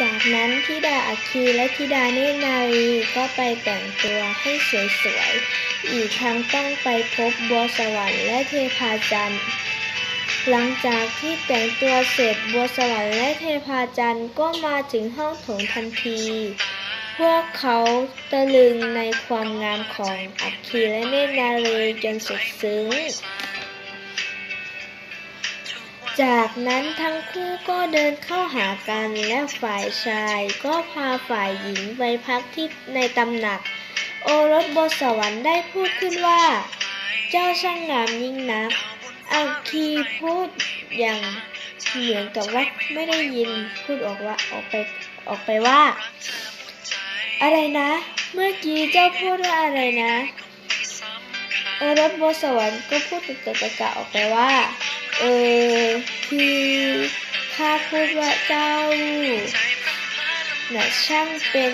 จากนั้นธิดาอัคคีและธิดาเนนารีก็ไปแต่งตัวให้สวยๆ อีกทั้งต้องไปพบบัวสวรรค์และเทพาจันทร์ หลังจากที่แต่งตัวเสร็จบัวสวรรค์และเทพาจันทร์ก็มาถึงห้องโถงทันที พวกเขาตะลึงในความงามของอัคคีและเนนารีจนสุดซึ้ง จากนั้นทั้งคู่ก็เดินเข้าหากันและฝ่ายชายก็พาฝ่ายหญิงไปพักที่ในตำหนัก โอรสบนสวรรค์ได้พูดขึ้นว่า เจ้าช่างงามยิ่งนักอัคคีพูดอย่างเหมือนกับว่าไม่ได้ยินพูดออกว่าออกไปออกไปว่า อะไรนะ เมื่อกี้เจ้าพูดว่าอะไรนะโอรสบนสวรรค์ก็พูดตะกะกะออกไปว่า เออคือข้าพูดว่าเจ้าน่ะช่างเป็น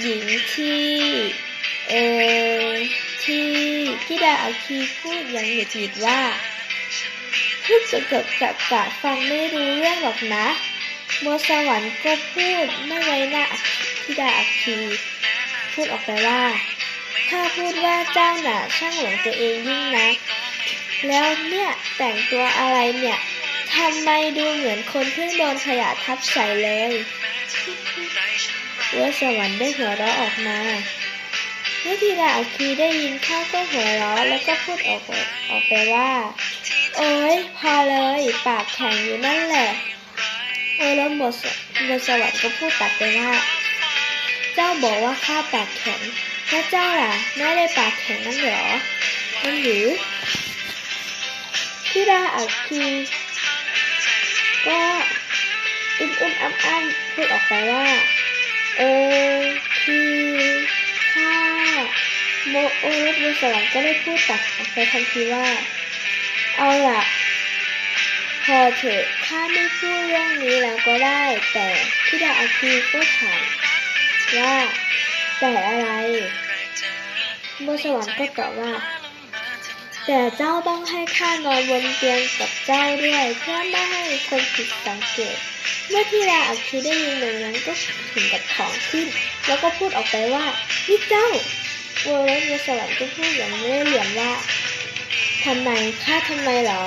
หญิงที่ เออที่ที่ดาอาคีพูดอย่างหงุดหงิดว่าพูดจะเกิดกะกะฟังไม่รู้เรื่องหรอกนะมัวสวรรค์ก็พูดไม่ไว้หน้าที่ดาอาคีพูดออกไปว่า ถ้าพูดว่าเจ้าน่ะช่างหลงตัวเองยิ่งนัก แล้วเนี่ยแต่งตัวอะไรเนี่ยทำไมดูเหมือนคนเพิ่งโดนขยะทับใส่เลยวัวสวรรค์ได้หัวเราะออกมาเมื่อทีราอาคีได้ยินข้าก็หัวเราะแล้วก็พูดออกออกไปว่า โอ๊ยพอเลย ปากแข็งอยู่นั่นแหละโออรสบทบทสวรรค์ก็พูดตัดไปว่า เจ้าบอกว่าข้าปากแข็งแล้วเจ้าล่ะไม่ได้ปากแข็งนั่นเหรอนั่นหรือ ที่ดาอักคีก็อึ้มอึ้มอ้ำอ้ำพูดออกไปว่า เออคือข้าโมโอรสบุสวรรค์ก็ได้พูดตัดออกไปทันทีว่า เอาล่ะ พอเถอะข้าไม่พูดเรื่องนี้แล้วก็ได้ แต่ที่ดาอักคีก็ถามว่าแต่อะไรบุสวรรค์ก็ตอบว่า แต่เจ้าต้องให้ข้านอนบนเตียงกับเจ้าด้วยเพื่อไม่ให้คนผิดสังเกต เมื่อที่ราอักคีได้ยินดังนั้นก็ถึงกับของขึ้น แล้วก็พูดออกไปว่านี่เจ้าวัวรถวัวสวรรค์ก็พูดอย่างไม่ได้เหลี่ยมว่าทำไมข้าทำไมเหรอ